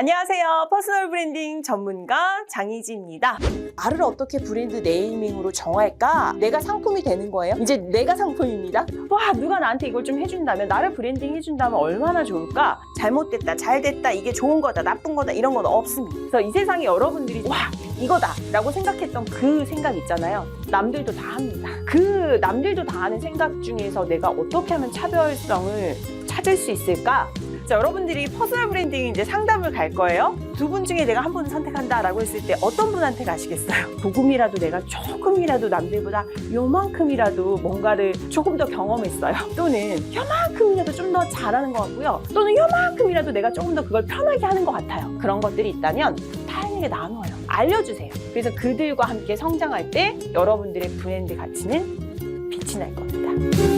안녕하세요. 퍼스널 브랜딩 전문가 장희지입니다. 나를 어떻게 브랜드 네이밍으로 정할까? 내가 상품이 되는 거예요. 이제 내가 상품입니다. 와, 누가 나한테 이걸 좀 해준다면, 나를 브랜딩 해준다면 얼마나 좋을까? 잘못됐다, 잘됐다, 이게 좋은 거다, 나쁜 거다, 이런 건 없습니다. 그래서 이 세상에 여러분들이, 와, 이거다! 라고 생각했던 그 생각 있잖아요. 남들도 다 합니다. 그 남들도 다 하는 생각 중에서 내가 어떻게 하면 차별성을 찾을 수 있을까? 자, 여러분들이 퍼스널 브랜딩 이제 상담을 갈 거예요. 두 분 중에 내가 한 분을 선택한다라고 했을 때 어떤 분한테 가시겠어요? 조금이라도 내가 조금이라도 남들보다 요만큼이라도 뭔가를 조금 더 경험했어요. 또는 요만큼이라도 좀 더 잘하는 것 같고요. 또는 요만큼이라도 내가 조금 더 그걸 편하게 하는 것 같아요. 그런 것들이 있다면 타인에게 나눠요. 알려주세요. 그래서 그들과 함께 성장할 때 여러분들의 브랜드 가치는 빛이 날 겁니다.